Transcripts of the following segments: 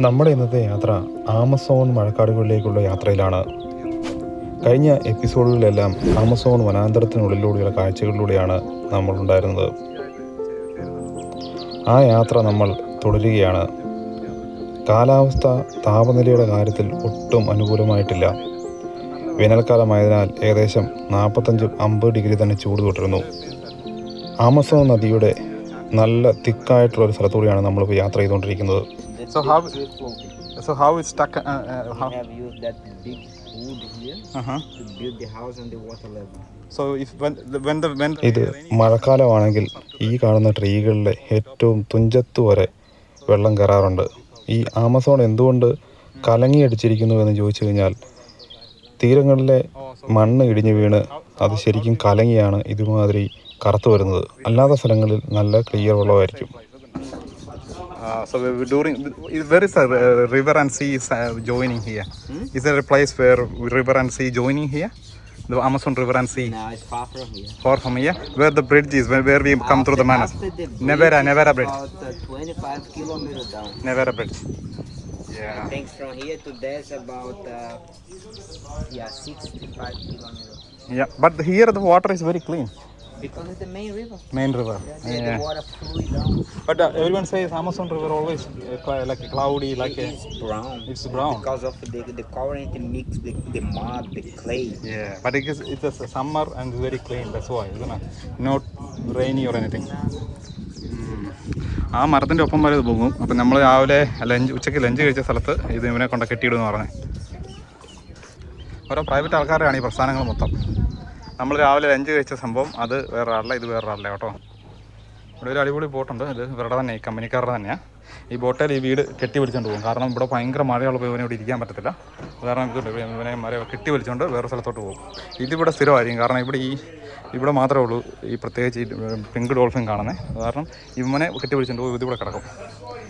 നമ്മുടെ ഇന്നത്തെ യാത്ര ആമസോൺ മഴക്കാടുകളിലേക്കുള്ള യാത്രയിലാണ്. കഴിഞ്ഞ എപ്പിസോഡുകളിലെല്ലാം ആമസോൺ വനാന്തരത്തിനുള്ളിലൂടെയുള്ള കാഴ്ചകളിലൂടെയാണ് നമ്മളുണ്ടായിരുന്നത് ആ യാത്ര നമ്മൾ തുടരുകയാണ്. കാലാവസ്ഥ താപനിലയുടെ കാര്യത്തിൽ ഒട്ടും അനുകൂലമായിട്ടില്ല. വേനൽക്കാലമായതിനാൽ ഏകദേശം നാൽപ്പത്തഞ്ചും അമ്പത് ഡിഗ്രി തന്നെ ചൂട് തുടരുന്നു ആമസോൺ നദിയുടെ നല്ല തിക്കായിട്ടുള്ള ഒരു സ്ഥലത്തൂടെയാണ് നമ്മളിപ്പോൾ യാത്ര ചെയ്തുകൊണ്ടിരിക്കുന്നത് So how so how it's stuck? Uh, uh, how? We have used that big wood here Uh-huh. to build the house on the water level. So if when the, when the ഇത് മഴക്കാലമാണെങ്കിൽ ഈ കാണുന്ന ട്രീകളിലെ ഏറ്റവും തുഞ്ചത്ത് വരെ വെള്ളം കയറാറുണ്ട് ഈ Amazon എന്തുകൊണ്ട് കലങ്ങിയടിച്ചിരിക്കുന്നു എന്ന് ചോദിച്ചു കഴിഞ്ഞാൽ തീരങ്ങളിലെ മണ്ണ് ഇടിഞ്ഞു വീണ് അത് ശരിക്കും കലങ്ങിയാണ് ഇതുമാതിരി കറുത്തു വരുന്നത് അല്ലാത്ത സ്ഥലങ്ങളിൽ നല്ല ക്ലിയർ വെള്ളമായിരിക്കും uh, so we- during is the uh, river and sea is uh, joining here? Is there a place where river and sea joining here? The Amazon River and Sea. No, it's far from here. Far from here, where the bridge is, where, where we come through the Manas. After Nevera, Nevera bridge. About uh, 25 kilometers down. Nevera bridge. Yeah. Thanks from here to there is about uh, yeah 65 kilometers. Yeah, but here the water is very clean. Because it's the main river. Main river. Yeah, Yeah. the water fluid down. But uh, everyone says Amazon River always uh, cl- like cloudy, like a, It's brown. it's brown. Because of the the current mix the, the mud, the clay. Yeah, but it is it's a summer and it's very clean. That's why, isn't it? Not rainy or anything. ആ മരത്തിന്റെ ഒപ്പം വരെ ഇത് പോകും അപ്പം നമ്മൾ രാവിലെ lunch ഉച്ചയ്ക്ക് ലഞ്ച് കഴിച്ച സ്ഥലത്ത് ഇത് ഇവനെ കൊണ്ട് കെട്ടിയിടുമെന്ന് പറഞ്ഞേ ഓരോ പ്രൈവറ്റ് ആൾക്കാരാണ് ഈ പ്രസ്ഥാനങ്ങൾ മൊത്തം നമ്മൾ രാവിലെ ലഞ്ച് കഴിച്ച സംഭവം അത് വേറൊരാളല്ല ഇത് വേറൊരാളല്ല കേട്ടോ. ഇവിടെ ഒരു അടിപൊളി ബോട്ടുണ്ട് ഇത് ഇവരുടെ തന്നെ ഈ കമ്പനിക്കാരുടെ തന്നെയാണ് ഈ ബോട്ടിൽ ഈ വീട് കെട്ടി വലിച്ചുകൊണ്ട് പോകും. കാരണം ഇവിടെ ഭയങ്കര മഴയുള്ളപ്പോൾ ഇവനെ ഇവിടെ ഇരിക്കാൻ പറ്റത്തില്ല. കാരണം ഇവനെ മര കെട്ടി വലിച്ചുകൊണ്ട് വേറെ സ്ഥലത്തോട്ട് പോകും. ഇതിവിടെ സ്ഥിരമായിരിക്കും. കാരണം ഇവിടെ ഈ ഇവിടെ മാത്രമേ ഉള്ളൂ ഈ പ്രത്യേകിച്ച് ഈ പിങ്ക് ഡോൾഫിൻ കാണുന്നത് കാരണം ഇവനെ കെട്ടി വലിച്ചുകൊണ്ട് പോകും ഇതിവിടെ കിടക്കും.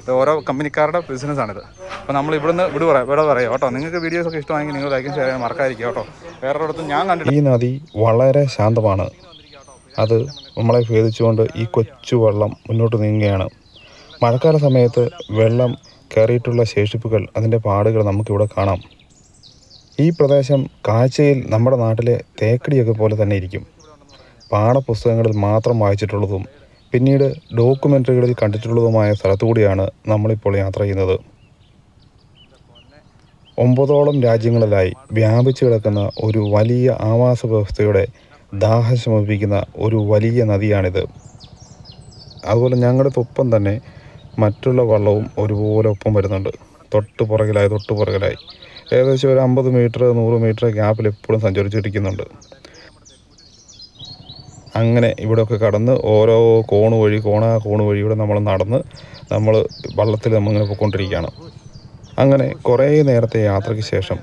ഇത് ഓരോ കമ്പനിക്കാരുടെ ബിസിനസ്സാണിത് അപ്പോൾ നമ്മൾ ഇവിടുന്ന് ഇവിടെ പറയാം ഇവിടെ പറയാം. കേട്ടോ നിങ്ങൾക്ക് വീഡിയോസ് ഒക്കെ ഇഷ്ടമാണെങ്കിൽ നിങ്ങൾ ലൈക്കും ഷെയർ ചെയ്യാൻ മറക്കാതിരിക്കുക കേട്ടോ. വേറെ ഇടത്തും ഞാൻ കണ്ടിട്ട് ഈ നദി വളരെ ശാന്തമാണ്. അത് നമ്മളെ ഭേദിച്ചുകൊണ്ട് ഈ കൊച്ചു വെള്ളം മുന്നോട്ട് നീങ്ങുകയാണ്. മഴക്കാല സമയത്ത് വെള്ളം കയറിയിട്ടുള്ള ശേഷിപ്പുകൾ അതിന്റെ പാടുകൾ നമുക്കിവിടെ കാണാം. ഈ പ്രദേശം കാഴ്ചയിൽ നമ്മുടെ നാട്ടിലെ തേക്കടിയൊക്കെ പോലെ തന്നെ ഇരിക്കും. പാഠപുസ്തകങ്ങളിൽ മാത്രം വായിച്ചിട്ടുള്ളതും പിന്നീട് ഡോക്യുമെന്ററികളിൽ കണ്ടിട്ടുള്ളതുമായ സ്ഥലത്തു കൂടിയാണ് നമ്മളിപ്പോൾ യാത്ര ചെയ്യുന്നത്. ഒമ്പതോളം രാജ്യങ്ങളിലായി വ്യാപിച്ചു കിടക്കുന്ന ഒരു വലിയ ആവാസ വ്യവസ്ഥയുടെ ദാഹം ശമിപ്പിക്കുന്ന ഒരു വലിയ നദിയാണിത്. അതുപോലെ ഞങ്ങളുടെ തൊപ്പം തന്നെ മറ്റുള്ള വള്ളവും ഒരുപോലെ ഒപ്പം വരുന്നുണ്ട്. തൊട്ട് പുറകിലായി തൊട്ട് പുറകിലായി. ഏകദേശം ഒരു അമ്പത് മീറ്റർ നൂറ് മീറ്റർ ഗ്യാപ്പിൽ എപ്പോഴും സഞ്ചരിച്ചിരിക്കുന്നുണ്ട്. അങ്ങനെ ഇവിടെയൊക്കെ കടന്ന് ഓരോ കോണ് വഴി കോണ കോണ് ഇവിടെ നമ്മൾ നടന്ന് നമ്മൾ വള്ളത്തിൽ നമ്മളിങ്ങനെ പോയിക്കൊണ്ടിരിക്കുകയാണ്. അങ്ങനെ കുറേ നേരത്തെ യാത്രയ്ക്ക് ശേഷം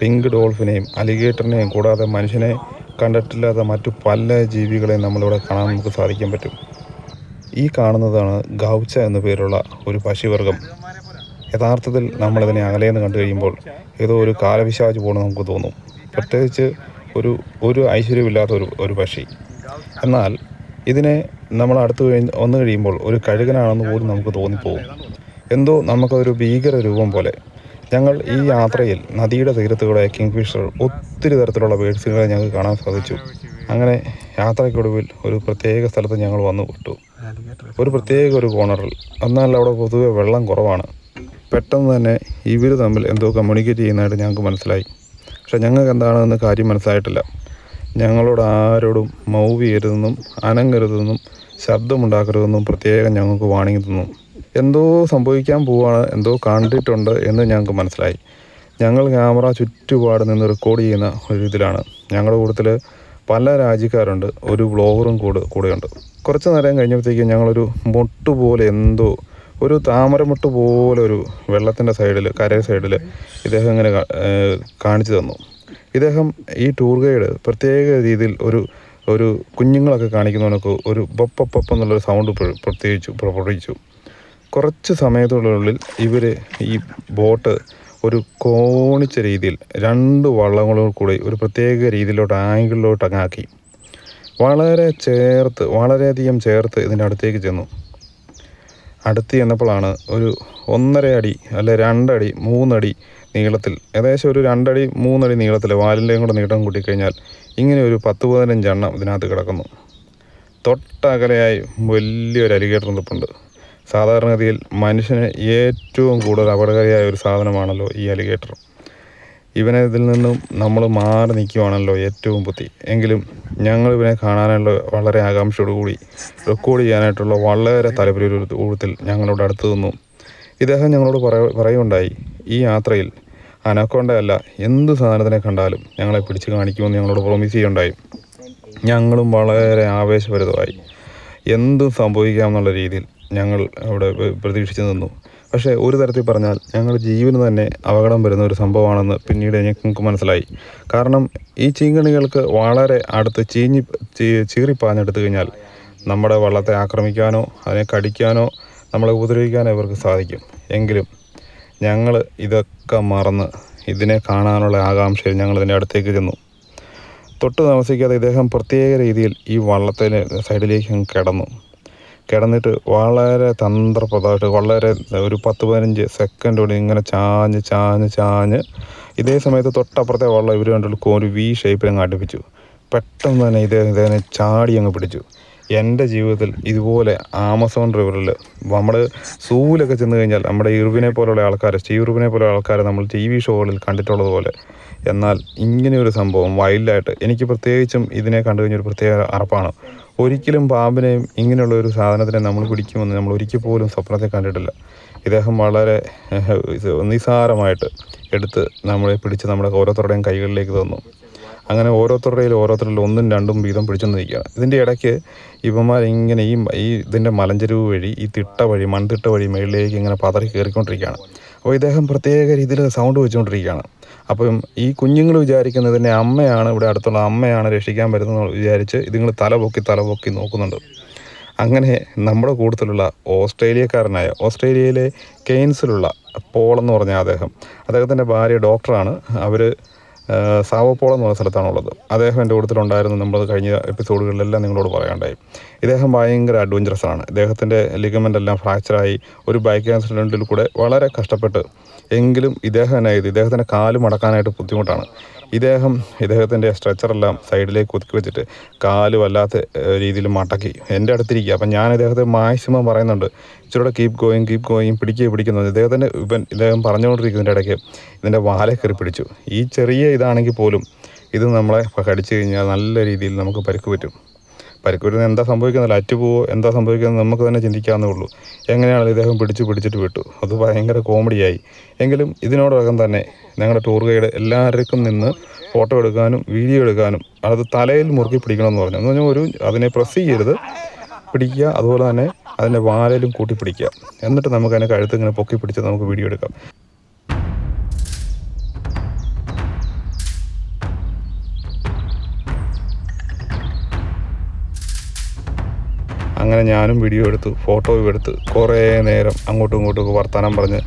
പിങ്ക് ഡോൾഫിനെയും അലിഗേറ്ററിനെയും കൂടാതെ മനുഷ്യനെ കണ്ടിട്ടില്ലാത്ത മറ്റു പല ജീവികളെയും നമ്മളിവിടെ കാണാൻ നമുക്ക് സാധിക്കാൻ പറ്റും. ഈ കാണുന്നതാണ് ഗൗച്ച എന്നു പേരുള്ള ഒരു പശുവർഗം യഥാർത്ഥത്തിൽ നമ്മളിതിനെ അകലേന്ന് കണ്ടു കഴിയുമ്പോൾ ഏതോ ഒരു കാലവിശാജ് പോകണം നമുക്ക് തോന്നും. പ്രത്യേകിച്ച് ഒരു ഒരു ഐശ്വര്യമില്ലാത്ത ഒരു ഒരു പക്ഷി. എന്നാൽ ഇതിനെ നമ്മൾ അടുത്ത് കഴിഞ്ഞ് വന്നു കഴിയുമ്പോൾ ഒരു കഴുകനാണെന്ന് പോലും നമുക്ക് തോന്നിപ്പോകും. എന്തോ നമുക്കൊരു ഭീകര രൂപം പോലെ. ഞങ്ങൾ ഈ യാത്രയിൽ നദിയുടെ തീരത്തുകൂടെ കിങ്ഫിഷർ ഒത്തിരി തരത്തിലുള്ള ബേഡ്സുകളെ ഞങ്ങൾക്ക് കാണാൻ സാധിച്ചു. അങ്ങനെ യാത്രയ്ക്കൊടുവിൽ ഒരു പ്രത്യേക സ്ഥലത്ത് ഞങ്ങൾ വന്നു വിട്ടു ഒരു പ്രത്യേക ഒരു കോണറിൽ എന്നാൽ അവിടെ പൊതുവെ വെള്ളം കുറവാണ്. പെട്ടെന്ന് തന്നെ ഇവർ തമ്മിൽ എന്തോ കമ്മ്യൂണിക്കേറ്റ് ചെയ്യുന്നതായിട്ട് ഞങ്ങൾക്ക് മനസ്സിലായി. പക്ഷേ ഞങ്ങൾക്ക് എന്താണെന്ന് കാര്യം മനസ്സിലായിട്ടില്ല. ഞങ്ങളോട് ആരോടും മൗവ് ചെയ്യരുതെന്നും അനങ്ങരുതെന്നും ശബ്ദമുണ്ടാക്കരുതെന്നും പ്രത്യേകം ഞങ്ങൾക്ക് വാണിംഗ് തന്നു. എന്തോ സംഭവിക്കാൻ പോവാണ് എന്തോ കണ്ടിട്ടുണ്ട് എന്ന് ഞങ്ങൾക്ക് മനസ്സിലായി. ഞങ്ങൾ ക്യാമറ ചുറ്റുപാട് നിന്ന് റെക്കോർഡ് ചെയ്യുന്ന ഒരു ഇതിലാണ്. ഞങ്ങളുടെ കൂട്ടത്തിൽ പല രാജ്യക്കാരുണ്ട് ഒരു വ്ളോഗറും കൂടെ കൂടെയുണ്ട്. കുറച്ച് നേരം കഴിഞ്ഞപ്പോഴത്തേക്കും ഞങ്ങളൊരു മൊട്ട് പോലെ എന്തോ ഒരു താമരമുട്ട് പോലെ ഒരു വെള്ളത്തിന്റെ സൈഡിൽ കര സൈഡിൽ ഇദ്ദേഹം ഇങ്ങനെ കാണിച്ചു തന്നു. ഇദ്ദേഹം ഈ ടൂർ ഗൈഡ് പ്രത്യേക രീതിയിൽ ഒരു ഒരു കുഞ്ഞുങ്ങളൊക്കെ കാണിക്കുന്നവനൊക്കെ ഒരു ബൊപ്പപ്പൊപ്പം എന്നുള്ളൊരു സൗണ്ട് പ്ര- പ്രത്യേകിച്ചു പുറപ്പെടുവിച്ചു കുറച്ച് സമയത്തുള്ളിൽ ഇവർ ഈ ബോട്ട് ഒരു കോണിച്ച രീതിയിൽ രണ്ട് വള്ളങ്ങളോട് കൂടി ഒരു പ്രത്യേക രീതിയിലോട്ട് ആംഗിളിലോട്ട് അങ്ങാക്കി വളരെ ചേർത്ത് വളരെയധികം ചേർത്ത് ഇതിന്റെ അടുത്തേക്ക് ചെന്നു. അടുത്ത് ചെന്നപ്പോഴാണ് ഒരു ഒന്നര അടി അല്ലെ രണ്ടടി മൂന്നടി നീളത്തിൽ ഏകദേശം ഒരു രണ്ടടി മൂന്നടി നീളത്തിൽ വാലിന്റെയും കൂടെ നീട്ടം കൂട്ടിക്കഴിഞ്ഞാൽ ഇങ്ങനെ ഒരു പത്ത് പതിനഞ്ചെണ്ണം ഇതിനകത്ത് കിടക്കുന്നു. തൊട്ടകലെയായി വലിയൊരു അലിഗേറ്റർ നിൽപ്പുണ്ട്. സാധാരണഗതിയിൽ മനുഷ്യന് ഏറ്റവും കൂടുതൽ അപകടകാരിയായ ഒരു സാധനമാണല്ലോ ഈ അലിഗേറ്റർ. ഇവനെ ഇതിൽ നിന്നും നമ്മൾ മാറി നിൽക്കുവാണല്ലോ ഏറ്റവും ബുദ്ധി. എങ്കിലും ഞങ്ങൾ ഇവനെ കാണാനുള്ള വളരെ ആകാംക്ഷയോടുകൂടി റെക്കോർഡ് ചെയ്യാനായിട്ടുള്ള വളരെ താല്പര്യത്തിൽ ഞങ്ങളോട് അടുത്ത് നിന്നു. ഇദ്ദേഹം ഞങ്ങളോട് പറ പറയുണ്ടായി ഈ യാത്രയിൽ അനക്കൊണ്ടയല്ല എന്ത് സാധനത്തിനെ കണ്ടാലും ഞങ്ങളെ പിടിച്ച് കാണിക്കുമെന്ന് ഞങ്ങളോട് പ്രോമിസ് ചെയ്യുണ്ടായി ഞങ്ങളും വളരെ ആവേശഭരിതമായി. എന്തും സംഭവിക്കാം എന്നുള്ള രീതിയിൽ ഞങ്ങൾ അവിടെ പ്ര- പ്രതീക്ഷിച്ച് നിന്നു. പക്ഷേ ഒരു തരത്തിൽ പറഞ്ഞാൽ ഞങ്ങളുടെ ജീവന് തന്നെ അപകടം വരുന്ന ഒരു സംഭവമാണെന്ന് പിന്നീട് ഞങ്ങൾക്ക് മനസ്സിലായി. കാരണം ഈ ചീങ്കണികൾക്ക് വളരെ അടുത്ത് ചീഞ്ഞി ചീറിപ്പാഞ്ഞെടുത്തു കഴിഞ്ഞാൽ നമ്മുടെ വള്ളത്തെ ആക്രമിക്കാനോ അതിനെ കടിക്കാനോ നമ്മളെ ഉപദ്രവിക്കാനോ ഇവർക്ക് സാധിക്കും. എങ്കിലും ഞങ്ങൾ ഇതൊക്കെ മറന്ന് ഇതിനെ കാണാനുള്ള ആകാംക്ഷയിൽ ഞങ്ങൾ ഇതിന്റെ അടുത്തേക്ക് ചെന്നു. തൊട്ട് താമസിക്കാതെ ഇദ്ദേഹം പ്രത്യേക രീതിയിൽ ഈ വള്ളത്തിന് സൈഡിലേക്ക് കിടന്നു. കിടന്നിട്ട് വളരെ തന്ത്രപ്രദമായിട്ട് വളരെ ഒരു പത്ത് പതിനഞ്ച് സെക്കൻഡ് കൊണ്ട് ഇങ്ങനെ ചാഞ്ഞ് ചാഞ്ഞ് ചാഞ്ഞ് ഇതേ സമയത്ത് തൊട്ടപ്പുറത്തെ വള്ളം ഇവർ കണ്ടുള്ള ഒരു വി ഷേപ്പിൽ അങ്ങ് അടുപ്പിച്ചു. പെട്ടെന്ന് തന്നെ ഇദ്ദേഹം ഇദ്ദേഹം ചാടി അങ്ങ് പിടിച്ചു. എന്റെ ജീവിതത്തിൽ ഇതുപോലെ ആമസോൺ റിവറിൽ നമ്മൾ സൂവിലൊക്കെ ചെന്ന് കഴിഞ്ഞാൽ നമ്മുടെ ഇറുവിനെ പോലുള്ള ആൾക്കാർ സ്റ്റീവ് ഇർവിനെ പോലുള്ള ആൾക്കാരെ നമ്മൾ ടി വി ഷോകളിൽ കണ്ടിട്ടുള്ളത് പോലെ. എന്നാൽ ഇങ്ങനെയൊരു സംഭവം വൈൽഡായിട്ട് എനിക്ക് പ്രത്യേകിച്ചും ഇതിനെ കണ്ടു കഴിഞ്ഞൊരു പ്രത്യേക അറപ്പാണ്. ഒരിക്കലും പാമ്പിനെയും ഇങ്ങനെയുള്ള ഒരു സാധനത്തിനെ നമ്മൾ പിടിക്കുമെന്ന് നമ്മൾ ഒരിക്കൽ പോലും സ്വപ്നത്തെ കണ്ടിട്ടില്ല. ഇദ്ദേഹം വളരെ നിസാരമായിട്ട് എടുത്ത് നമ്മളെ പിടിച്ച് നമ്മുടെ ഓരോരുത്തരുടെയും കൈകളിലേക്ക് തന്നു. അങ്ങനെ ഓരോരുത്തരുടെയിൽ ഓരോരുത്തരിൽ ഒന്നും രണ്ടും വീതം പിടിച്ചുകൊണ്ട് നിൽക്കുകയാണ്. ഇതിന്റെ ഇടയ്ക്ക് ഇവന്മാർ ഇങ്ങനെ ഈ ഈ ഇതിന്റെ മലഞ്ചെരുവ് വഴി ഈ തിട്ട വഴി മൺതിട്ട വഴി മേളിലേക്ക് ഇങ്ങനെ പതറി കയറിക്കൊണ്ടിരിക്കുകയാണ്. അപ്പോൾ ഇദ്ദേഹം പ്രത്യേക രീതിയിൽ സൗണ്ട് വെച്ചുകൊണ്ടിരിക്കുകയാണ്. അപ്പം ഈ കുഞ്ഞുങ്ങൾ വിചാരിക്കുന്നതിന്റെ അമ്മയാണ് ഇവിടെ അടുത്തുള്ള അമ്മയാണ് രക്ഷിക്കാൻ വരുന്നത് വിചാരിച്ച് ഇതുങ്ങൾ തല പൊക്കി തല പൊക്കി നോക്കുന്നുണ്ട്. അങ്ങനെ നമ്മുടെ കൂട്ടത്തിലുള്ള ഓസ്ട്രേലിയക്കാരനായ ഓസ്ട്രേലിയയിലെ കെയ്ൻസിലുള്ള പോൾ എന്ന് പറഞ്ഞ അദ്ദേഹം അദ്ദേഹത്തിന്റെ ഭാര്യ ഡോക്ടറാണ്. അവർ സാവപ്പോളം എന്ന് സ്ഥലത്താണുള്ളത്. അദ്ദേഹം എന്റെ കൂട്ടത്തിലുണ്ടായിരുന്നു നമ്മൾ കഴിഞ്ഞ എപ്പിസോഡുകളിലെല്ലാം നിങ്ങളോട് പറയാണ്ടായി. ഇദ്ദേഹം ഭയങ്കര അഡ്വഞ്ചറസ് ആണ്. ഇദ്ദേഹത്തിന്റെ ലിഗമെന്റ് എല്ലാം ഫ്രാക്ചറായി ഒരു ബൈക്ക് ആക്സിഡന്റിൽ കൂടെ വളരെ കഷ്ടപ്പെട്ട് എങ്കിലും ഇദ്ദേഹം എന്നാ ഇദ്ദേഹത്തിന്റെ കാൽ മടക്കാനായിട്ട് ബുദ്ധിമുട്ടാണ്. ഇദ്ദേഹം ഇദ്ദേഹത്തിന്റെ സ്ട്രെച്ചറെല്ലാം സൈഡിലേക്ക് ഒതുക്കി വെച്ചിട്ട് കാൽ വല്ലാത്ത രീതിയിൽ മടക്കി എന്റെ അടുത്തിരിക്കുക. അപ്പം ഞാൻ ഇദ്ദേഹത്തെ മാക്സിമം പറയുന്നുണ്ട് ഇച്ചിരൂടെ കീപ്പ് ഗോയിങ് കീപ്പ് ഗോയിങ് പിടിക്കുക പിടിക്കുന്നു ഇദ്ദേഹത്തിന്റെ ഇവൻ ഇദ്ദേഹം പറഞ്ഞുകൊണ്ടിരിക്കുന്നതിന്റെ ഇടയ്ക്ക് ഇതിന്റെ വാലെ കയറി പിടിച്ചു. ഈ ചെറിയ ഇതാണെങ്കിൽ പോലും ഇത് നമ്മളെ കടിച്ചു കഴിഞ്ഞാൽ നല്ല രീതിയിൽ നമുക്ക് പരിക്ക് പറ്റും. പരിക്ക് പറ്റുന്നത് എന്താ സംഭവിക്കുന്നില്ല അറ്റുപോവോ എന്താ സംഭവിക്കുന്നത് നമുക്ക് തന്നെ ചിന്തിക്കാവുന്നേ ഉള്ളൂ. എങ്ങനെയാണ് ഇദ്ദേഹം പിടിച്ച് പിടിച്ചിട്ട് വിട്ടു. അത് ഭയങ്കര കോമഡിയായി. എങ്കിലും ഇതിനോടകം തന്നെ ഞങ്ങളുടെ ടൂർ ഗൈഡ് എല്ലാവർക്കും നിന്ന് ഫോട്ടോ എടുക്കാനും വീഡിയോ എടുക്കാനും അത് തലയിൽ മുറുക്കി പിടിക്കണമെന്ന് പറഞ്ഞു. എന്ന് പറഞ്ഞാൽ ഒരു അതിനെ പ്രസ് ചെയ്യരുത്. പിടിക്കുക അതുപോലെ തന്നെ അതിന്റെ വാലയിലും കൂട്ടി പിടിക്കുക. എന്നിട്ട് നമുക്ക് അതിനെ കഴുത്ത് ഇങ്ങനെ പൊക്കി പിടിച്ച് നമുക്ക് വീഡിയോ എടുക്കാം. അങ്ങനെ ഞാനും വീഡിയോ എടുത്തു ഫോട്ടോയും എടുത്ത് കുറേ നേരം അങ്ങോട്ടും ഇങ്ങോട്ടും വർത്തമാനം പറഞ്ഞ്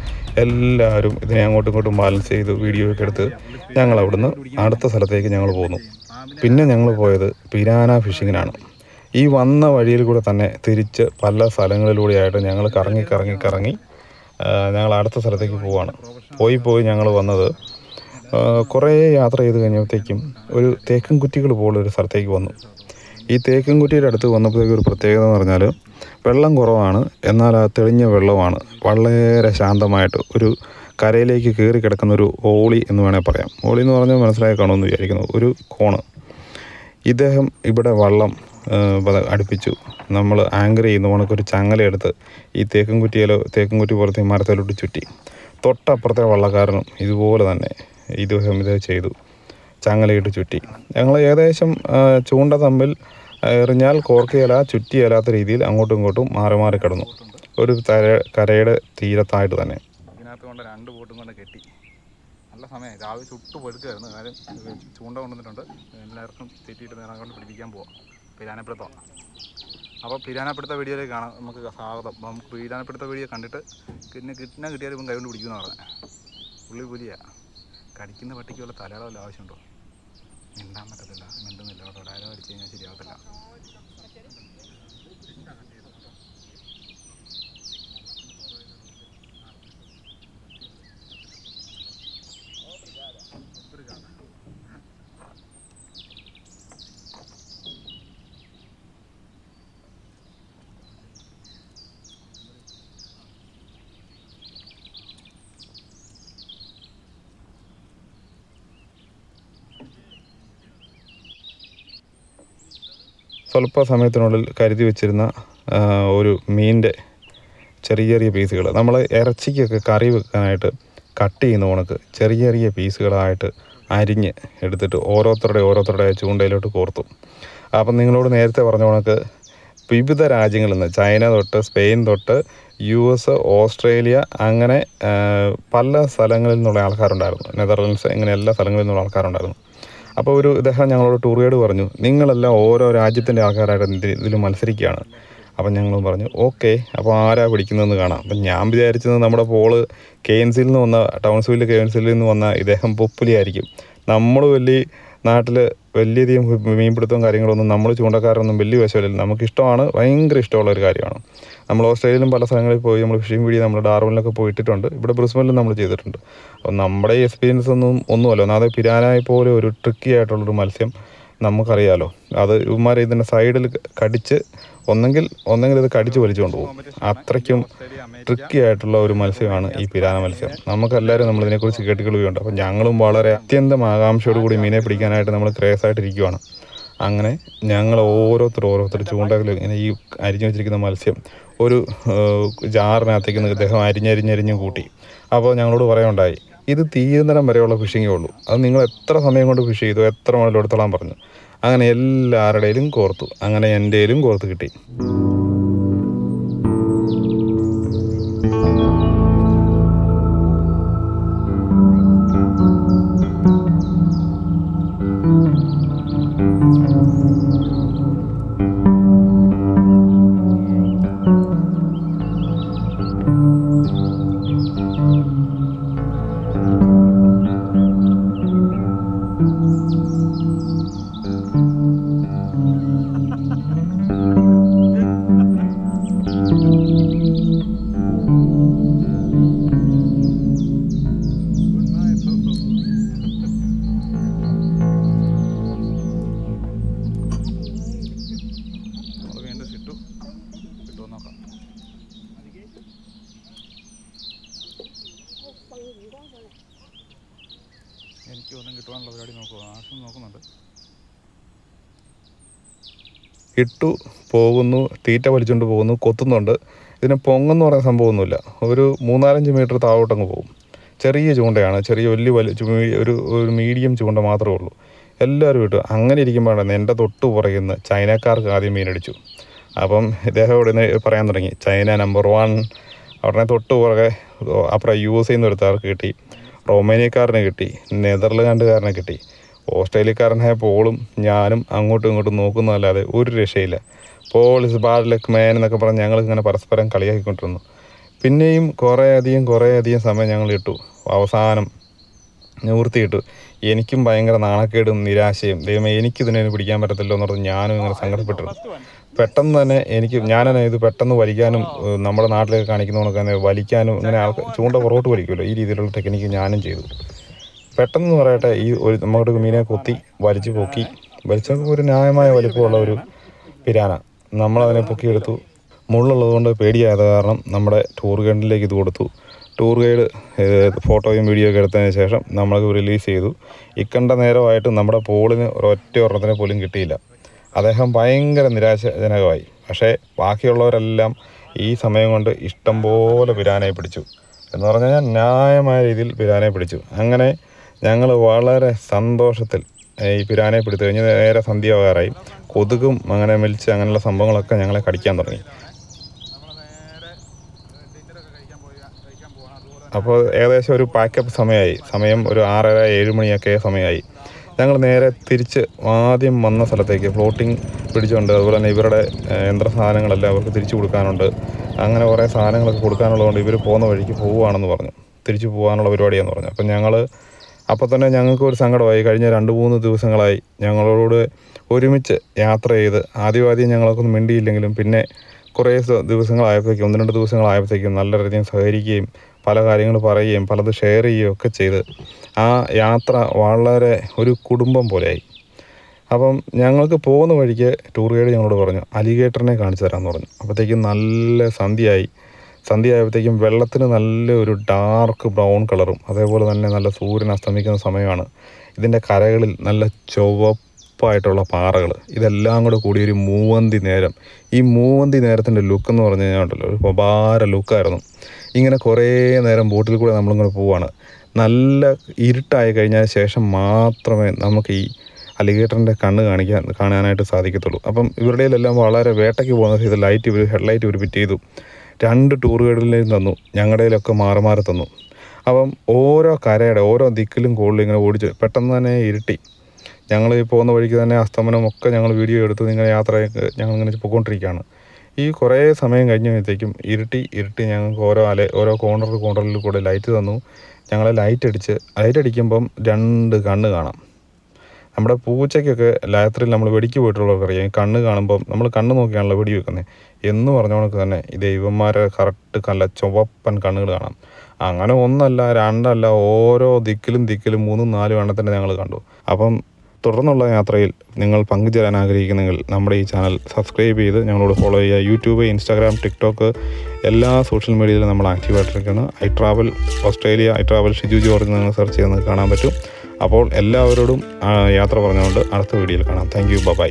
എല്ലാവരും ഇതിനെ അങ്ങോട്ടും ഇങ്ങോട്ടും ബാലൻസ് ചെയ്ത് വീഡിയോ ഒക്കെ എടുത്ത് ഞങ്ങൾ അവിടുന്ന് അടുത്ത സ്ഥലത്തേക്ക് ഞങ്ങൾ പോന്നു. പിന്നെ ഞങ്ങൾ പോയത് പിരാന ഫിഷിങ്ങിനാണ് ഈ വന്ന വഴിയിൽ കൂടെ തന്നെ തിരിച്ച് പല സ്ഥലങ്ങളിലൂടെയായിട്ട് ഞങ്ങൾ കറങ്ങി കറങ്ങി കറങ്ങി ഞങ്ങൾ അടുത്ത സ്ഥലത്തേക്ക് പോവാണ്. പോയി പോയി ഞങ്ങൾ വന്നത് കുറേ യാത്ര ചെയ്ത് കഴിഞ്ഞപ്പോഴത്തേക്കും ഒരു തേക്കും കുറ്റികൾ പോലുള്ള ഒരു സ്ഥലത്തേക്ക് വന്നു. ഈ തേക്കൻകുറ്റിയുടെ അടുത്ത് വന്നപ്പോഴത്തേക്ക് ഒരു പ്രത്യേകത എന്ന് പറഞ്ഞാൽ വെള്ളം കുറവാണ്. എന്നാൽ ആ തെളിഞ്ഞ വെള്ളമാണ്. വളരെ ശാന്തമായിട്ട് ഒരു കരയിലേക്ക് കയറി കിടക്കുന്ന ഒരു ഓളി എന്ന് വേണേൽ പറയാം. ഓളി എന്ന് പറഞ്ഞാൽ മനസ്സിലായി കാണുമെന്ന് വിചാരിക്കുന്നു. ഒരു കോണ്. ഇദ്ദേഹം ഇവിടെ വള്ളം അടുപ്പിച്ചു. നമ്മൾ ആങ്കർ ചെയ്യുന്ന കണക്കൊരു ചങ്ങലയെടുത്ത് ഈ തേക്കൻകുറ്റിയിലോ തേക്കൻകുറ്റി പോലത്തെ മരത്തിലോട്ട് ചുറ്റി. തൊട്ടപ്പുറത്തെ വള്ളക്കാരനും ഇതുപോലെ തന്നെ ഇദ്ദേഹം ഇത് ചെയ്തു. ചങ്ങലയിട്ട് ചുറ്റി. ഞങ്ങൾ ഏകദേശം ചൂണ്ട തമ്മിൽ എറിഞ്ഞാൽ കോർക്കയില ചുറ്റിയല്ലാത്ത രീതിയിൽ അങ്ങോട്ടും ഇങ്ങോട്ടും മാറി മാറി കിടന്നു. ഒരു തര കരയുടെ തീരത്തായിട്ട് തന്നെ. ഇതിനകത്ത് രണ്ട് ബോട്ടും കൊണ്ട് കെട്ടി. നല്ല സമയം രാവിലെ ചുട്ട് പൊഴുക്കായിരുന്നു കാര്യം ചൂണ്ട കൊണ്ടുവന്നിട്ടുണ്ട്. എല്ലാവർക്കും തെറ്റിയിട്ട് നേരം കൊണ്ട് പിടിപ്പിക്കാൻ പോവാം. പിരാനപ്പെടുത്തം. അപ്പോൾ പിരാനപ്പെടുത്ത വീഡിയോയിലേക്ക് കാണാം. നമുക്ക് സ്വാഗതം. നമുക്ക് പിരാനപ്പെടുത്ത വീഡിയോ കണ്ടിട്ട് പിന്നെ കിട്ടുന്ന കിട്ടിയാലും ഇപ്പം കൈ കൊണ്ട് പിടിക്കുമെന്ന് പറഞ്ഞത് പുള്ളി പുലിയാ. കടിക്കുന്ന പട്ടിക്കുള്ള വല്ല ആവശ്യമുണ്ടോ? മിണ്ടാൻ പറ്റത്തില്ല. മിണ്ടുന്നില്ല കേട്ടോ. ഡയലോഗ് അടിച്ച് കഴിഞ്ഞാൽ ശരിയാവത്തില്ല. സ്വല്പ സമയത്തിനുള്ളിൽ കരുതി വെച്ചിരുന്ന ഒരു മീനിന്റെ ചെറിയ ചെറിയ പീസുകൾ. നമ്മൾ ഇറച്ചിക്കൊക്കെ കറി വെക്കാനായിട്ട് കട്ട് ചെയ്യുന്ന കണക്ക് ചെറിയ ചെറിയ പീസുകളായിട്ട് അരിഞ്ഞ് എടുത്തിട്ട് ഓരോരുത്തരുടെ ഓരോരുത്തരുടെ ചൂണ്ടയിലോട്ട് കോർത്തു. അപ്പം നിങ്ങളോട് നേരത്തെ പറഞ്ഞ കണക്ക് വിവിധ രാജ്യങ്ങളിൽ നിന്ന് ചൈന തൊട്ട് സ്പെയിൻ തൊട്ട് യു എസ് ഓസ്ട്രേലിയ അങ്ങനെ പല സ്ഥലങ്ങളിൽ നിന്നുള്ള ആൾക്കാരുണ്ടായിരുന്നു. നെതർലൻഡ്സ് ഇങ്ങനെ എല്ലാ സ്ഥലങ്ങളിൽ നിന്നുള്ള ആൾക്കാരുണ്ടായിരുന്നു. അപ്പോൾ ഒരു ഇദ്ദേഹം ഞങ്ങളോട് ടൂർ ഗൈഡ് പറഞ്ഞു നിങ്ങളെല്ലാം ഓരോ രാജ്യത്തിന്റെ ആൾക്കാരായിട്ട് ഇതിൽ മത്സരിക്കുകയാണ്. അപ്പം ഞങ്ങളും പറഞ്ഞു ഓക്കെ അപ്പോൾ ആരാ പിടിക്കുന്നതെന്ന് കാണാം. അപ്പം ഞാൻ വിചാരിച്ചത് നമ്മുടെ പോൾ കെ എൻ സിയിൽ നിന്ന് വന്ന ടൗൺസിൽ കെ എൻ സിയിൽ നിന്ന് വന്ന ഇദ്ദേഹം പൊപ്പുലി ആയിരിക്കും. നമ്മൾ വലിയ നാട്ടിൽ വലിയധികം മീൻപിടുത്തവും കാര്യങ്ങളൊന്നും നമ്മൾ ചൂണ്ടക്കാരൊന്നും വലിയ വശമില്ല നമുക്കിഷ്ടമാണ് ഭയങ്കര ഇഷ്ടമുള്ള ഒരു കാര്യമാണ്. നമ്മൾ ഓസ്ട്രേലിയയിലും പല സ്ഥലങ്ങളിൽ പോയി നമ്മൾ ഫിഷിംഗ് വീഡിയോ നമ്മൾ ഡാർവിനിലൊക്കെ പോയിട്ടിട്ടുണ്ട്. ഇവിടെ ബ്രിസ്ബനിലും നമ്മൾ ചെയ്തിട്ടുണ്ട്. അപ്പോൾ നമ്മുടെ എക്സ്പീരിയൻസ് ഒന്നും ഒന്നുമല്ല. ഒന്നാമത് പിരാനായി പോലെ ഒരു ട്രിക്കി ആയിട്ടുള്ളൊരു മത്സ്യം നമുക്കറിയാലോ. അത് ഇവന്മാർ ഇതിന്റെ സൈഡിൽ കടിച്ച് ഒന്നെങ്കിൽ ഒന്നെങ്കിൽ ഇത് കടിച്ചു വലിച്ചു കൊണ്ടുപോകും അത്രയ്ക്കും ട്രിക്കി ആയിട്ടുള്ള ഒരു മത്സ്യമാണ് ഈ പിരാന മത്സ്യം. നമുക്കെല്ലാവരും നമ്മൾ ഇതിനെക്കുറിച്ച് കേട്ടുകളുകയുണ്ട് അപ്പോൾ ഞങ്ങളും വളരെ അത്യന്തം ആകാംക്ഷയോട് കൂടി മീനെ പിടിക്കാനായിട്ട് നമ്മൾ ക്രേസ് ആയിട്ടിരിക്കുവാണ് അങ്ങനെ ഞങ്ങൾ ഓരോരുത്തർ ഓരോരുത്തർ ചൂണ്ടകൾ ഇങ്ങനെ ഈ അരിഞ്ഞു വെച്ചിരിക്കുന്ന മത്സ്യം ഒരു ജാറിനകത്തേക്ക് ഇദ്ദേഹം അരിഞ്ഞരിഞ്ഞരിഞ്ഞ് കൂട്ടി. അപ്പോൾ ഞങ്ങളോട് പറയുണ്ടായി ഇത് തീരുന്നിടം വരെയുള്ള ഫിഷിങ്ങേ ഉള്ളൂ. അത് നിങ്ങൾ എത്ര സമയം കൊണ്ട് ഫിഷ് ചെയ്തു? എത്ര മണിലെടുത്തോളാൻ പറഞ്ഞു. അങ്ങനെ എല്ലാവരുടെയിലും കോർത്തു. അങ്ങനെ എന്റെയിലും കോർത്ത് കിട്ടി. ഇട്ടു പോകുന്നു തീറ്റ വലിച്ചുകൊണ്ട് പോകുന്നു കൊത്തുന്നുണ്ട്. ഇതിന് പൊങ്ങെന്ന് പറയുന്ന സംഭവമൊന്നുമില്ല. ഒരു മൂന്നാലഞ്ച് മീറ്റർ താഴോട്ടങ്ങ് പോകും. ചെറിയ ചൂണ്ടയാണ്. ചെറിയ വലിയ വലിയ ഒരു ഒരു മീഡിയം ചൂണ്ട മാത്രമേ ഉള്ളൂ. എല്ലാവരും ഇട്ടു. അങ്ങനെ ഇരിക്കുമ്പോഴാണ് എന്റെ തൊട്ട് പുറകുന്ന ചൈനക്കാർക്ക് ആദ്യം മീനടിച്ചു. അപ്പം ഇദ്ദേഹം ഇവിടെ നിന്ന് പറയാൻ തുടങ്ങി. China number one. ഉടനെ തൊട്ട് പുറകെ അപ്പുറം യു എസ് നിന്ന് ഒരുത്താർക്ക് കിട്ടി. റൊമേനിയക്കാരനെ കിട്ടി. നെതർലാൻഡുകാരനെ കിട്ടി. ഓസ്ട്രേലിയക്കാരനായ പോളും ഞാനും അങ്ങോട്ടും ഇങ്ങോട്ടും നോക്കുന്നതല്ലാതെ ഒരു രക്ഷയില്ല. Paul is bad luck man എന്നൊക്കെ പറഞ്ഞ് ഞങ്ങൾ ഇങ്ങനെ പരസ്പരം കളിയാക്കിക്കൊണ്ടിരുന്നു. പിന്നെയും കുറേ അധികം കുറേ അധികം സമയം ഞങ്ങൾ ഇട്ടു. അവസാനം നിവൃത്തിയിട്ടു. എനിക്കും ഭയങ്കര നാണക്കേടും നിരാശയും. ദൈവമേ എനിക്കിതിനെ പിടിക്കാൻ പറ്റത്തില്ലോ എന്ന് പറഞ്ഞ് ഞാനും ഇങ്ങനെ സങ്കടപ്പെട്ടിരുന്നു. പെട്ടെന്ന് തന്നെ എനിക്ക് ഞാനെന്നെ ഇത് പെട്ടെന്ന് വലിക്കാനും നമ്മുടെ നാട്ടിലേക്ക് കാണിക്കുന്നവർക്ക് തന്നെ വലിക്കാനും ഇങ്ങനെ ആൾക്ക് ചൂണ്ട പുറകോട്ട് വലിക്കുമല്ലോ. ഈ രീതിയിലുള്ള ടെക്നിക്ക് ഞാനും ചെയ്തു. പെട്ടെന്ന് പറയട്ടെ ഈ ഒരു നമ്മുടെ മീനെ കൊത്തി വലിച്ചു പൊക്കി വലിച്ചപ്പോൾ ഒരു ന്യായമായ വലിപ്പമുള്ള ഒരു പിരാന. നമ്മളതിനെ പൊക്കിയെടുത്തു. മുള്ളുള്ളത് കൊണ്ട് പേടിയായത് കാരണം നമ്മുടെ ടൂർ ഗൈഡിലേക്ക് ഇത് കൊടുത്തു. ടൂർ ഗൈഡ് ഫോട്ടോയും വീഡിയോ ഒക്കെ എടുത്തതിന് ശേഷം നമ്മൾക്ക് റിലീസ് ചെയ്തു. ഇക്കണ്ട നേരമായിട്ട് നമ്മുടെ പോളിന് ഒരൊറ്റ ഒരെണ്ണത്തിനെ പോലും കിട്ടിയില്ല. അദ്ദേഹം ഭയങ്കര നിരാശജനകമായി. പക്ഷേ ബാക്കിയുള്ളവരെല്ലാം ഈ സമയം കൊണ്ട് ഇഷ്ടം പോലെ പിരാനെ പിടിച്ചു. എന്ന് പറഞ്ഞാൽ ന്യായമായ രീതിയിൽ പിരാനയെ പിടിച്ചു. അങ്ങനെ ഞങ്ങൾ വളരെ സന്തോഷത്തിൽ ഈ പിരാനെ പിടിച്ചു കഴിഞ്ഞ് നേരെ സന്ധ്യയാകാറായി. കൊതുകും അങ്ങനെ മിൽച്ച് അങ്ങനെയുള്ള സംഭവങ്ങളൊക്കെ ഞങ്ങളെ കടിക്കാൻ തുടങ്ങി. അപ്പോൾ ഏകദേശം ഒരു പാക്കപ്പ് സമയമായി. സമയം ഒരു ആറര ഏഴ് മണിയൊക്കെ സമയമായി. ഞങ്ങൾ നേരെ തിരിച്ച് ആദ്യം വന്ന സ്ഥലത്തേക്ക് ഫ്ലോട്ടിംഗ് പിടിച്ചുകൊണ്ട് അതുപോലെ തന്നെ ഇവരുടെ യന്ത്ര സാധനങ്ങളെല്ലാം അവർക്ക് തിരിച്ചു കൊടുക്കാനുണ്ട്. അങ്ങനെ കുറേ സാധനങ്ങളൊക്കെ കൊടുക്കാനുള്ളതുകൊണ്ട് ഇവർ പോകുന്ന വഴിക്ക് പോവുകയാണെന്ന് പറഞ്ഞു. തിരിച്ചു പോകാനുള്ള പരിപാടിയാണെന്ന് പറഞ്ഞു. അപ്പം ഞങ്ങൾ അപ്പോൾ തന്നെ ഞങ്ങൾക്ക് ഒരു സങ്കടമായി. കഴിഞ്ഞ രണ്ട് മൂന്ന് ദിവസങ്ങളായി ഞങ്ങളോട് ഒരുമിച്ച് യാത്ര ചെയ്ത് ആദ്യം ആദ്യം ഞങ്ങൾക്കൊന്നും മിണ്ടിയില്ലെങ്കിലും പിന്നെ കുറേ ദിവസങ്ങളായപ്പോഴേക്കും ഒന്ന് രണ്ട് ദിവസങ്ങളായപ്പോഴത്തേക്കും നല്ല രീതിയിൽ സഹകരിക്കുകയും പല കാര്യങ്ങൾ പറയുകയും പലത് ഷെയർ ചെയ്യുകയും ഒക്കെ ചെയ്ത് ആ യാത്ര വളരെ ഒരു കുടുംബം പോലെയായി. അപ്പം ഞങ്ങൾക്ക് പോകുന്ന വഴിക്ക് ടൂർ ഗൈഡ് ഞങ്ങളോട് പറഞ്ഞു അലിഗേറ്ററിനെ കാണിച്ചു തരാമെന്ന് പറഞ്ഞു. അപ്പോഴത്തേക്കും നല്ല സന്ധ്യയായി. സന്ധ്യ ആയപ്പോഴത്തേക്കും വെള്ളത്തിന് നല്ല ഒരു ഡാർക്ക് ബ്രൗൺ കളറും അതേപോലെ തന്നെ നല്ല സൂര്യൻ അസ്തമിക്കുന്ന സമയമാണ്. ഇതിന്റെ കരകളിൽ നല്ല ചുവപ്പായിട്ടുള്ള പാറകൾ ഇതെല്ലാം കൂടെ കൂടി ഒരു മൂവന്തി നേരം. ഈ മൂവന്തി നേരത്തിന്റെ ലുക്ക് എന്ന് പറഞ്ഞു കഴിഞ്ഞാൽ ഒരു ഉപകാര ലുക്കായിരുന്നു ഇങ്ങനെ കുറേ നേരം ബോട്ടിൽ കൂടെ നമ്മളിങ്ങനെ പോവാണ്. നല്ല ഇരുട്ടായി കഴിഞ്ഞാൽ ശേഷം മാത്രമേ നമുക്ക് ഈ അലിഗേറ്ററിന്റെ കണ്ണ് കാണിക്കാൻ കാണാനായിട്ട് സാധിക്കത്തുള്ളൂ. അപ്പം ഇവരുടെയിലെല്ലാം വളരെ വേട്ടയ്ക്ക് പോകുന്ന ഇത് ലൈറ്റ് ഇവർ ഹെഡ്ലൈറ്റ് ഒരു ഫിറ്റ് ചെയ്തു. രണ്ട് ടൂർ ഗൈഡിലേയും തന്നു. ഞങ്ങളുടെയിലൊക്കെ മാറി മാറി തന്നു. അപ്പം ഓരോ കരയുടെ ഓരോ ദിക്കിലും കൂടുതൽ ഇങ്ങനെ ഓടിച്ച് പെട്ടെന്ന് തന്നെ ഇരുട്ടി. ഞങ്ങൾ ഈ പോകുന്ന വഴിക്ക് തന്നെ അസ്തമനം ഒക്കെ ഞങ്ങൾ വീഡിയോ എടുത്ത് നിങ്ങൾ യാത്ര ഞങ്ങൾ ഇങ്ങനെ പോയിക്കൊണ്ടിരിക്കുകയാണ്. ഈ കുറേ സമയം കഴിഞ്ഞപ്പോഴത്തേക്കും ഇരുട്ടി ഇരുട്ടി ഞങ്ങൾക്ക് ഓരോ അല ഓരോ കോർണർ കോർണറിൽ കൂടെ ലൈറ്റ് തന്നു. ഞങ്ങളെ ലൈറ്റ് അടിച്ച് ലൈറ്റ് അടിക്കുമ്പം രണ്ട് കണ്ണ് കാണാം. നമ്മുടെ പൂച്ചയ്ക്കൊക്കെ രാത്രിയിൽ നമ്മൾ വെടിക്ക് പോയിട്ടുള്ളവർക്കറിയാം. ഈ കണ്ണ് കാണുമ്പോൾ നമ്മൾ കണ്ണ് നോക്കിയാണല്ലോ വെടി വെക്കുന്നത് എന്ന് പറഞ്ഞ കണക്ക് തന്നെ ഈ ദൈവന്മാരെ കറക്റ്റ് കല്ല ചുവപ്പൻ കണ്ണുകൾ കാണാം. അങ്ങനെ ഒന്നല്ല രണ്ടല്ല ഓരോ ദിക്കിലും ദിക്കിലും മൂന്നും നാലും എണ്ണത്തിന്റെ ഞങ്ങൾ കണ്ടു. അപ്പം തുടർന്നുള്ള യാത്രയിൽ നിങ്ങൾ പങ്കുചേരാൻ ആഗ്രഹിക്കുന്നെങ്കിൽ നമ്മുടെ ഈ ചാനൽ സബ്സ്ക്രൈബ് ചെയ്ത് ഞങ്ങളോട് ഫോളോ ചെയ്യുക. യൂട്യൂബ് ഇൻസ്റ്റാഗ്രാം ടിക്ടോക്ക് എല്ലാ സോഷ്യൽ മീഡിയയിലും നമ്മൾ ആക്റ്റീവായിട്ടിരിക്കുന്നു I travel Australia I travel Shiju George നിങ്ങൾ സെർച്ച് ചെയ്ത് കാണാൻ പറ്റും. അപ്പോൾ എല്ലാവരോടും യാത്ര പറഞ്ഞുകൊണ്ട് അടുത്ത വീഡിയോയിൽ കാണാം. Thank you by